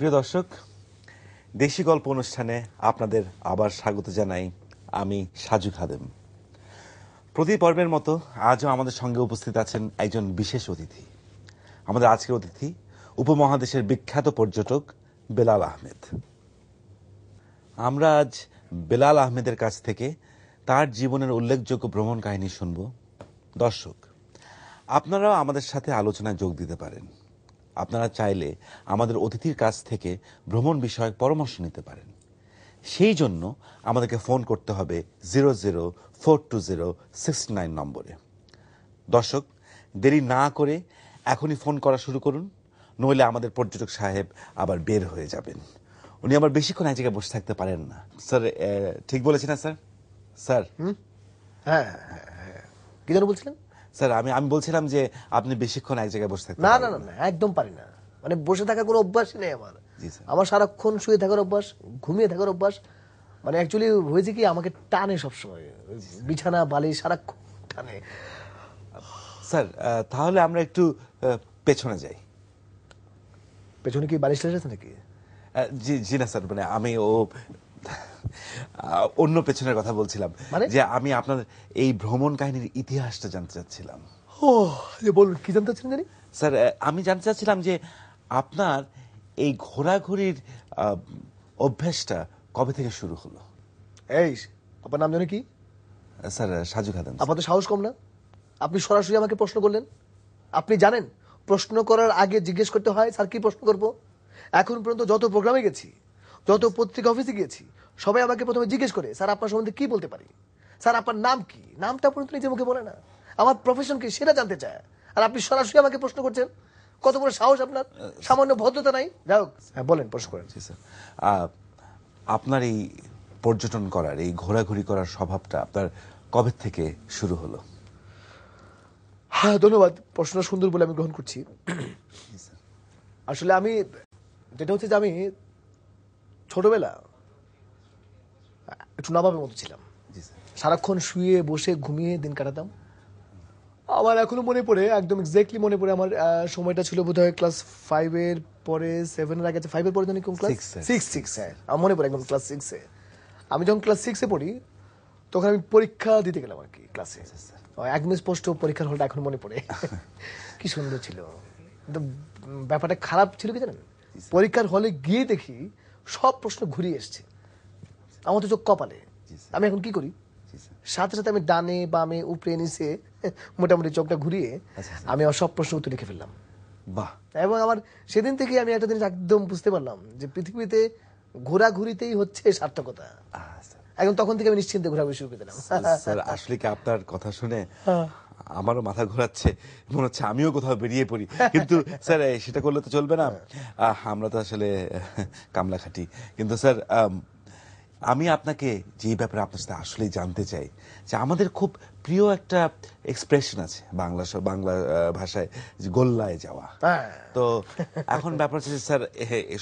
প্রিয় দর্শক, দেশি গল্প অনুষ্ঠানে আপনাদের আবার স্বাগত জানাই আমি সাজু খাদেম। প্রতি পর্বের মতো আজও আমাদের সঙ্গে উপস্থিত আছেন একজন বিশেষ অতিথি। আমাদের আজকের অতিথি উপমহাদেশের বিখ্যাত পর্যটক বেলাল আহমেদ। আমরা আজ বেলাল আহমেদের কাছ থেকে তার জীবনের উল্লেখযোগ্য ভ্রমণ কাহিনী শুনব। দর্শক, আপনারাও আমাদের সাথে আলোচনায় যোগ দিতে পারেন। আপনারা চাইলে আমাদের অতিথির কাছ থেকে ভ্রমণ বিষয়ক পরামর্শ নিতে পারেন। সেই জন্য আমাদেরকে ফোন করতে হবে zero zero four two zero six nine নম্বরে। দর্শক দেরি না করে এখনই ফোন করা শুরু করুন নইলে আমাদের পর্যটক সাহেব আবার বের হয়ে যাবেন। উনি আবার বেশিক্ষণ এক জায়গায় বসে থাকতে পারেন না। স্যার ঠিক বলেছি না স্যার? স্যার? হ্যাঁ হ্যাঁ, হ্যাঁ। কি যেন বলছিলেন? স্যার আমি আমি বলছিলাম যে আপনি বেশিক্ষণ এক জায়গায় বসে থাকতে না না না না। একদম পারি না। মানে বসে থাকার কোনো অভ্যাসই নেই আমার। আমার সারাক্ষণ শুয়ে থাকার অভ্যাস ঘুমিয়ে থাকার অভ্যাস। মানে অ্যাকচুয়ালি হয়েছে কি আমাকে টানে সবসময়। বিছানা বালি সারাক্ষণ টানে। স্যার তাহলে আমরা একটু পেছনে যাই। পেছনে কি বালিশ আছে নাকি? জি জি না স্যার মানে আমি ও অন্য পেছনের কথা বলছিলাম মানে? যে আমি আপনার এই ভ্রমণ কাহিনীর ইতিহাসটা জানতে চাচ্ছিলাম। ও যে বলুন কি জানতে চাচ্ছেন জানি স্যার আমি জানতে চাচ্ছিলাম যে আপনার এই ঘোরাঘুরির অভ্যাসটা কবে থেকে শুরু হলো? এই আপনার নাম জানি কি? স্যার সাজু খাদেম আপনাদের সাহস কম না? আপনি সরাসরি আমাকে প্রশ্ন করলেন। আপনি জানেন প্রশ্ন করার আগে জিজ্ঞেস করতে হয় স্যার কি প্রশ্ন করব? এখন পর্যন্ত যত প্রোগ্রামে গেছি যত পত্রিকা অফিসে গিয়েছি সবাই আমাকে প্রথমে জিজ্ঞেস করে স্যার আপনার সম্বন্ধে কি বলতে পারি? স্যার আপনার নাম কি? নামটা পর্যন্ত নিজের মুখে বলে না। আমার প্রফেশন কি সেটা জানতে চায়। আর আপনি সরাসরি আমাকে প্রশ্ন করছেন? কত বড় সাহস আপনার? সামান্য ভদ্রতা নাই? যাই হোক হ্যাঁ বলেন প্রশ্ন করেন। স্যার। আপনার এই পর্যটন করার এই ঘোরাঘুরি করার স্বভাবটা আপনার কবে থেকে শুরু হলো? হ্যাঁ ধন্যবাদ। প্রশ্ন সুন্দর বলে আমি গ্রহণ করছি। আসলে আমি যেটা হচ্ছে যে আমি ছোটবেলা একটু নবাবের মতো ছিলাম। সারাক্ষণ শুয়ে বসে ঘুমিয়ে দিন কাটাতাম। আমার এখনও মনে পড়ে একদম এক্স্যাক্টলি মনে পড়ে আমার সময়টা ছিল বোধ হয় ক্লাস ফাইভের পরে সেভেনের আগে ফাইভের পরে জানি কোন ক্লাস সিক্স সিক্স হ্যাঁ। আমার মনে পড়ে একদম ক্লাস সিক্সে আমি যখন ক্লাস সিক্সে পড়ি তখন আমি পরীক্ষা দিতে গেলাম আর কি ক্লাসে একদম স্পষ্ট পরীক্ষার হলটা এখন মনে পড়ে। কি সুন্দর ছিল। ব্যাপারটা খারাপ ছিল কি জানেন? পরীক্ষার হলে গিয়ে দেখি সব প্রশ্ন ঘুরিয়ে এসছে। আমার তো চোখ কপালে। আমি এখন কি করি? সাথে সাথে আমি ডানে বামে উপরে নিচে মোটামুটি চোখটা ঘুরিয়ে আচ্ছা, আচ্ছা। আমি আমার সব প্রশ্ন উত্তর লিখে ফেললাম। বাহ। এবং আমার সেদিন থেকে আমি একটা জিনিস একদম বুঝতে পারলাম যে পৃথিবীতে ঘোরাঘুরিতেই হচ্ছে সার্থকতা। এখন তখন থেকে আমি নিশ্চিন্তে ঘোরাঘুরি শুরু করে দিলাম। স্যার আসলে কি আপনার কথা শুনে আমারও মাথা ঘোরাচ্ছে মনে হচ্ছে আমিও কোথাও বেরিয়ে পড়ি। কিন্তু স্যার সেটা করলে তো চলবে না। আমরা তো আসলে কামলা খাটি কিন্তু স্যার আমি আপনাকে যেই ব্যাপারে আপনার সাথে আসলেই জানতে চাই যে আমাদের খুব প্রিয় একটা এক্সপ্রেশন আছে বাংলা বাংলা ভাষায় যে গোল্লায় যাওয়া। হ্যাঁ। তো এখন ব্যাপার হচ্ছে স্যার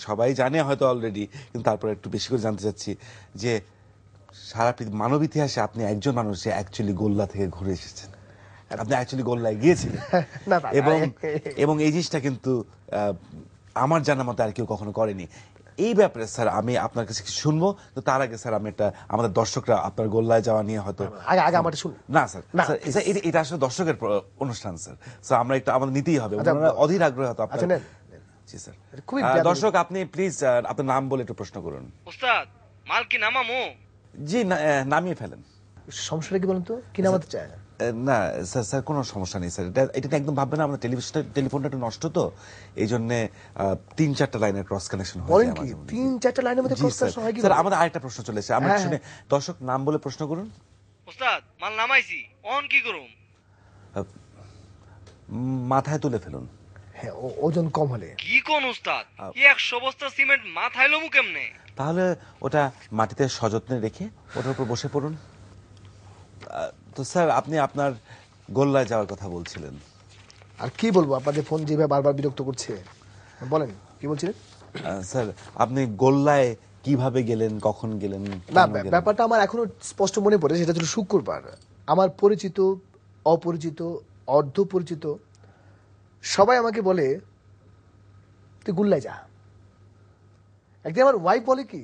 সবাই জানে হয়তো অলরেডি কিন্তু তারপরে একটু বেশি করে জানতে চাচ্ছি যে সারা মানব ইতিহাসে আপনি একজন মানুষ যে অ্যাকচুয়ালি গোল্লা থেকে ঘুরে এসেছেন। আপনি অ্যাকচুয়ালি গোল্লায় গিয়েছিলেন। এবং এবং এই জিনিসটা কিন্তু আহ, আমার জানা মতো আর কেউ কখনো করেনি। এই ব্যাপারে স্যার আমি আপনার কাছে কিছু শুনব তো তার আগে স্যার আমি একটা আমাদের দর্শকরা আপনার গোল্লায় যাওয়া নিয়ে হয়তো আগে আগে আমার শুনুন। না স্যার। এটা- এটা আসলে দর্শকের অনুষ্ঠান স্যার। স্যার আমরা একটু আমাদের নিতেই হবে। আচ্ছা, অধীর আগ্রহ হয়তো আপনার- আচ্ছা। জি স্যার। খুবই দর্শক আপনি প্লিজ আপনার নাম বলে একটু প্রশ্ন করুন। উস্তাদ মাল কি নামামু? জি আহ, নামিয়ে ফেলেন। সমস্যাটা কি বলুন তো? কি নামাতে চায়? না স্যার স্যার কোনো সমস্যা নেই স্যার। এটা এটা একদম ভাববেন না আমাদের টেলিভিশনটা টেলিফোনটা একটু নষ্ট তো এই জন্য তিন চারটা লাইনের ক্রস কানেকশন হয়ে। তিন চারটা লাইনের মধ্যে স্যার। connection হয় কি স্যার আমাদের আরেকটা প্রশ্ন চলে এসেছে। আমরা হ্যাঁ, শুনে দর্শক নাম বলে প্রশ্ন করুন। উস্তাদ মাল নামাইছি। অন কি করুম? মাথায় তুলে ফেলুন। হ্যাঁ ও- ওজন কম হলে। কি কোন উস্তাদ কি একশো বস্তা সিমেন্ট মাথায় লমু কেমনে? তাহলে ওটা মাটিতে সযত্নে রেখে ওটার উপর বসে পড়ুন। তো স্যার আপনি আপনার গোল্লায় যাওয়ার কথা বলছিলেন। আর কি বলব আপনাদের ফোন যেভাবে বারবার বিরক্ত করছে বলেন কি বলছিলেন? স্যার আপনি গোল্লায় কীভাবে গেলেন কখন গেলেন না? ব্যাপারটা আমার এখনও স্পষ্ট মনে পড়ে সেটা ছিল শুক্রবার। আমার পরিচিত অপরিচিত অর্ধ পরিচিত সবাই আমাকে বলে তুই গুল্লায় যা। একদিন আমার ওয়াইফ বলে কি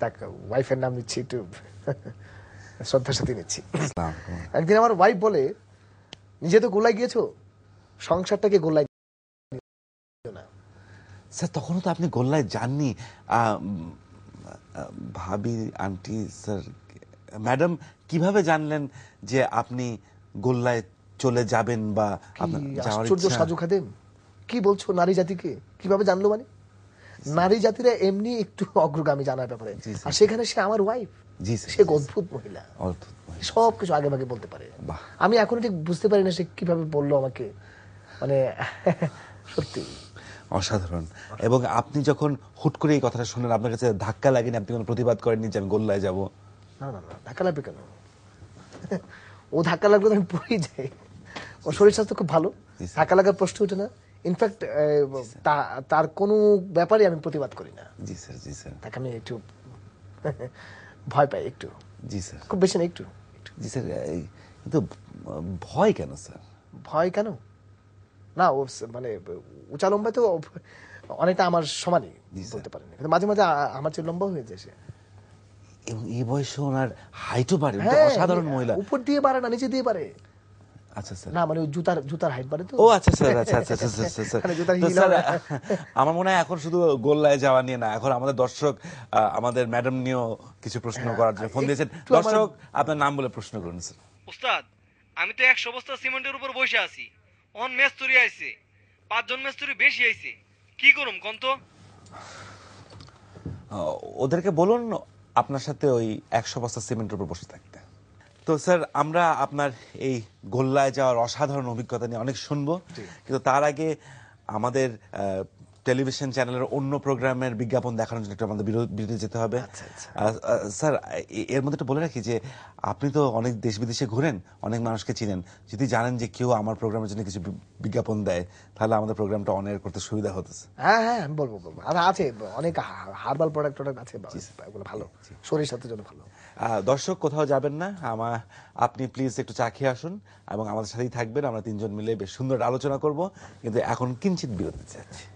দেখ ওয়াইফের নাম নিচ্ছি একটু। শ্রদ্ধার সাথে নিচ্ছি। একদিন আমার ওয়াইফ বলে নিজে তো গোল্লায় গিয়েছো সংসারটাকে গোল্লায় না। স্যার তখনও তো আপনি গোল্লায় যাননি। ভাবি আন্টি স্যার ম্যাডাম কীভাবে জানলেন যে আপনি গোল্লায় চলে যাবেন বা আশ্চর্য সাজু খাদেম। কি বলছো নারী জাতিকে? কীভাবে জানলো মানে? নারী জাতিরা এমনি একটু অগ্রগামী জানার ব্যাপারে। আর সেখানে সে আমার ওয়াইফ সে অদ্ভুত মহিলা। অদ্ভুত মহিলা। সব কিছু আগে ভাগে বলতে পারে। আমি এখনও ঠিক বুঝতে পারি না সে কীভাবে বলল আমাকে। মানে সত্যি। অসাধারণ। এবং আপনি যখন হুট করে এই কথাটা শুনলেন আপনার কাছে ধাক্কা লাগেনি আপনি কোনো প্রতিবাদ করেননি যে আমি গোল্লায় যাব? না না না ধাক্কা লাগবে কেন? ও ধাক্কা লাগলে তো আমি পড়েই যাই। ওর শরীর স্বাস্থ্য খুব ভালো। ধাক্কা লাগার প্রশ্ন ওঠে না। ইনফ্যাক্ট তার কোনো ব্যাপারে আমি প্রতিবাদ করি না। জি স্যার জি স্যার। তাকে আমি একটু ভয় পাই একটু। জি স্যার। খুব বেশি না একটু জি স্যার কিন্তু ভয় কেন স্যার? ভয় কেন? না ও মানে উঁচা লম্বা তো অনেকটা আমার সমানই বলতে পারেন। কিন্তু মাঝে মাঝে আমার চেয়ে লম্বা হয়ে যায় সে। এবং এই বয়সে ওনার হাইটও বাড়ে তো হ্যাঁ, অসাধারণ মহিলা। উপর দিয়ে পারে না নিচে দিয়ে পারে আচ্ছা স্যার। না মানে জুতার জুতার হাইট বাড়ে তো? ও স্যার জুতার তো heel স্যার, আমার মনে হয় এখন শুধু গোল্লায় যাওয়া নিয়ে না এখন আমাদের দর্শক আমাদের ম্যাডাম নিয়েও কিছু প্রশ্ন করার জন্য ফোন দিয়েছেন। দর্শক আপনার নাম বলে প্রশ্ন করুন স্যার। উস্তাদ আমি তো একশো বস্তা সিমেন্টের উপর বসে আছি। অন মেস্তুরি আইছে পাঁচজন মেস্তুরি বেশি আইছে। কি করুম কন্ত আহ, ওদেরকে বলুন আপনার সাথে ওই একশো বস্তা সিমেন্টের উপর বসে থাকতে। তো স্যার আমরা আপনার এই গোল্লায় যাওয়ার অসাধারণ অভিজ্ঞতা নিয়ে অনেক শুনব। কিন্তু তার আগে আমাদের টেলিভিশন চ্যানেলের অন্য প্রোগ্রামের বিজ্ঞাপন দেখানোর জন্য একটু আমাদের বিরো- বিরতি যেতে হবে। আচ্ছা, আচ্ছা। স্যার এর মধ্যে একটু বলে রাখি যে আপনি তো অনেক দেশ বিদেশে ঘুরেন অনেক মানুষকে চিনেন। যদি জানেন যে কেউ আমার প্রোগ্রামের জন্য কিছু বিজ্ঞাপন দেয় তাহলে আমাদের প্রোগ্রামটা অনের করতে সুবিধা হতেছে হ্যাঁ হ্যাঁ আমি বলব বলব। আর আছে অনেক হার্বাল প্রোডাক্ট প্রোডাক্ট আছে ভালো। শরীর স্বাস্থ্যের জন্য ভালো। দর্শক কোথাও যাবেন না। আমার আপনি প্লিজ একটু চা খেয়ে আসুন এবং আমাদের সাথেই থাকবেন। আমরা তিনজন মিলে বেশ সুন্দর আলোচনা করব। কিন্তু এখন কিঞ্চিত বিরতি চাচ্ছি